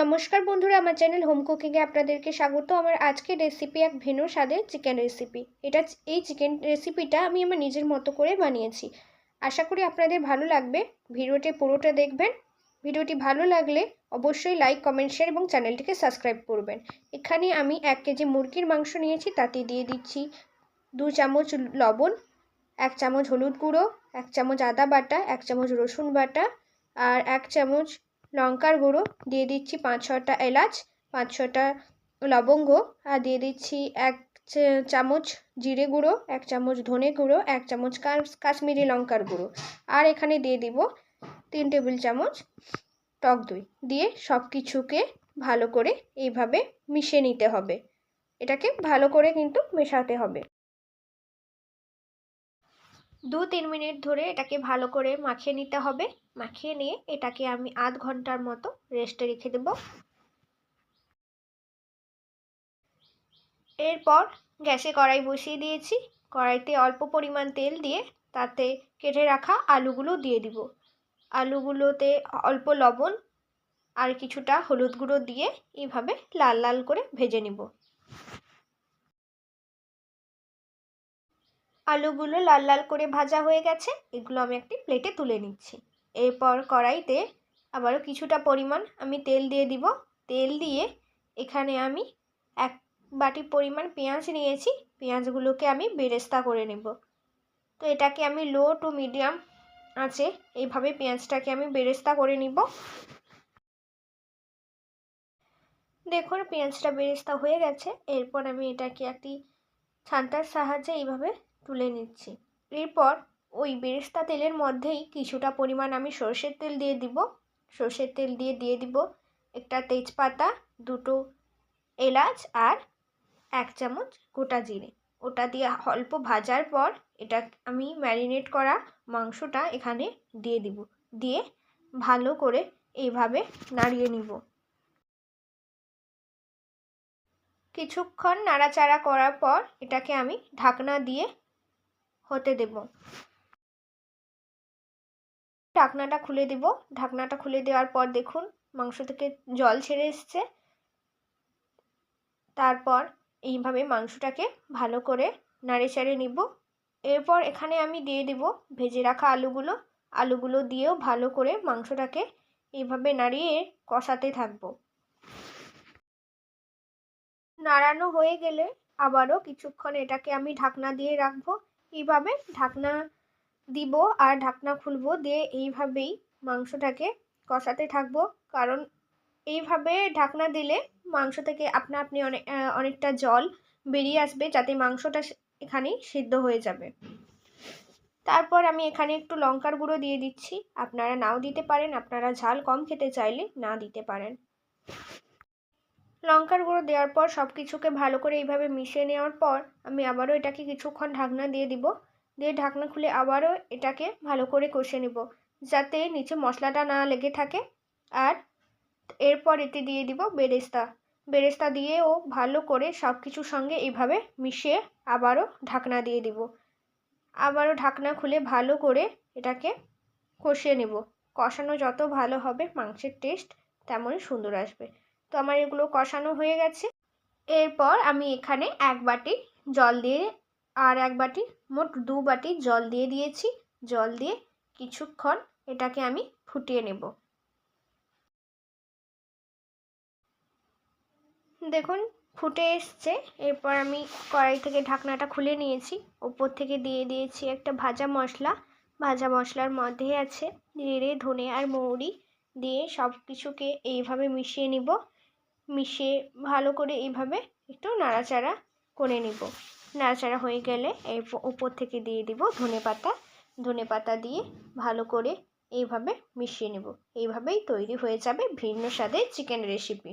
নমস্কার বন্ধুরা, আমার চ্যানেল হোম কুকিংয়ে আপনাদেরকে স্বাগত। আমার আজকের রেসিপি এক ভিন্ন স্বাদের চিকেন রেসিপি এটা এই চিকেন রেসিপিটা আমি আমার নিজের মতো করে বানিয়েছি। আশা করি আপনাদের ভালো লাগবে। ভিডিওটি পুরোটা দেখবেন। ভিডিওটি ভালো লাগলে অবশ্যই লাইক কমেন্ট শেয়ার এবং চ্যানেলটিকে সাবস্ক্রাইব করবেন। এখানে আমি এক কেজি মুরগির মাংস নিয়েছি, তাতে দিয়ে দিচ্ছি দু চামচ লবণ, এক চামচ হলুদ গুঁড়ো, এক চামচ আদা বাটা, এক চামচ রসুন বাটা আর এক চামচ লঙ্কার গুঁড়ো, দিয়ে দিচ্ছি পাঁচ ছটা এলাচ, পাঁচ ছটা লবঙ্গ, আর দিয়ে দিচ্ছি এক চামচ জিরে গুঁড়ো, এক চামচ ধনে গুঁড়ো, এক চামচ কাশ্মীরি লঙ্কার গুঁড়ো। আর এখানে দিয়ে দিব তিন টেবিল চামচ টক দই। দিয়ে সব কিছুকে ভালো করে এইভাবে মিশিয়ে নিতে হবে। এটাকে ভালো করে কিন্তু মেশাতে হবে। দু তিন মিনিট ধরে এটাকে ভালো করে মাখিয়ে নিতে হবে। মাখিয়ে নিয়ে এটাকে আমি আধ ঘণ্টার মতো রেস্টে রেখে দেব। এরপর গ্যাসে কড়াই বসিয়ে দিয়েছি। কড়াইতে অল্প পরিমাণ তেল দিয়ে তাতে কেটে রাখা আলুগুলো দিয়ে দিব। আলুগুলোতে অল্প লবণ আর কিছুটা হলুদ গুঁড়ো দিয়ে এইভাবে লাল লাল করে ভেজে নিব। আলুগুলো লাল লাল করে ভাজা হয়ে গেছে, এগুলো আমি একটি প্লেটে তুলে নিচ্ছি। এরপর কড়াইতে আবারও কিছুটা পরিমাণ আমি তেল দিয়ে দিব। তেল দিয়ে এখানে আমি এক বাটি পরিমাণ পেঁয়াজ নিয়েছি, পেঁয়াজগুলোকে আমি বেরেস্তা করে নেব। তো এটাকে আমি লো টু মিডিয়াম আছে এইভাবে পেঁয়াজটাকে আমি বেরেস্তা করে নিব। দেখুন, পেঁয়াজটা বেরেস্তা হয়ে গেছে। এরপর আমি এটাকে একটি ছান্তার সাহায্যে এইভাবে তুলে নিচ্ছি। এরপর ওই বেরেস্তা তেলের মধ্যেই কিছুটা পরিমাণ আমি সর্ষের তেল দিয়ে দিব। সর্ষের তেল দিয়ে দিয়ে দিব একটা তেজপাতা, দুটো এলাচ আর এক চামচ গোটা জিরে। ওটা দিয়ে অল্প ভাজার পর এটা আমি ম্যারিনেট করা মাংসটা এখানে দিয়ে দিব। দিয়ে ভালো করে এইভাবে নাড়িয়ে নিব। কিছুক্ষণ নাড়াচাড়া করার পর এটাকে আমি ঢাকনা দিয়ে হতে দেব। ঢাকনাটা খুলে দিব। ঢাকনাটা খুলে দেওয়ার পর দেখুন, মাংস থেকে জল ছেড়ে এসছে। তারপর এইভাবে মাংসটাকে ভালো করে নাড়ে চাড়ে নিব। এরপর এখানে আমি দিয়ে দিব ভেজে রাখা আলুগুলো। আলুগুলো দিয়েও ভালো করে মাংসটাকে এইভাবে নাড়িয়ে কষাতে থাকব। নাড়ানো হয়ে গেলে আবারও কিছুক্ষণ এটাকে আমি ঢাকনা দিয়ে রাখব। এইভাবে ঢাকনা দিব আর ঢাকনা খুলবো দিয়ে এইভাবেই মাংসটাকে কষাতে থাকব। কারণ এইভাবে ঢাকনা দিলে মাংস থেকে আপনা আপনি অনেক অনেকটা জল বেরিয়ে আসবে যাতে মাংসটা এখানেই সিদ্ধ হয়ে যাবে। তারপর আমি এখানে একটু লঙ্কার গুঁড়ো দিয়ে দিচ্ছি। আপনারা নাও দিতে পারেন, আপনারা ঝাল কম খেতে চাইলে না দিতে পারেন। লঙ্কার গুঁড়ো দেওয়ার পর সব কিছুকে ভালো করে এইভাবে মিশিয়ে নেওয়ার পর আমি আবারও এটাকে কিছুক্ষণ ঢাকনা দিয়ে দিব। দিয়ে ঢাকনা খুলে আবারও এটাকে ভালো করে কষে নেব যাতে নিচে মশলাটা না লেগে থাকে। আর এরপর এতে দিয়ে দিব বেরেস্তা। বেরেস্তা দিয়েও ভালো করে সব কিছুর সঙ্গে এইভাবে মিশিয়ে আবারও ঢাকনা দিয়ে দিব। আবারও ঢাকনা খুলে ভালো করে এটাকে কষিয়ে নেব। কষানো যত ভালো হবে মাংসের টেস্ট তেমনই সুন্দর আসবে। তো আমার এগুলো কষানো হয়ে গেছে। এরপর আমি এখানে এক বাটি জল দিয়ে আর এক বাটি, মোট দু বাটি জল দিয়ে দিয়েছি। জল দিয়ে কিছুক্ষণ এটাকে আমি ফুটিয়ে নেব। দেখুন, ফুটে এসছে। এরপর আমি কড়াই থেকে ঢাকনাটা খুলে নিয়েছি। ওপর থেকে দিয়ে দিয়েছি একটা ভাজা মশলা। ভাজা মশলার মধ্যে আছে জিরে ধনে আর মৌরি দিয়ে সব কিছুকে এইভাবে মিশিয়ে নিব। মিশিয়ে ভালো করে এইভাবে একটু নাড়াচাড়া করে নিব। নাড়াচাড়া হয়ে গেলে এর উপর থেকে দিয়ে দিব ধনে পাতা। ধনে পাতা দিয়ে ভালো করে এইভাবে মিশিয়ে নেব। এইভাবেই তৈরি হয়ে যাবে ভিন্ন স্বাদের চিকেন রেসিপি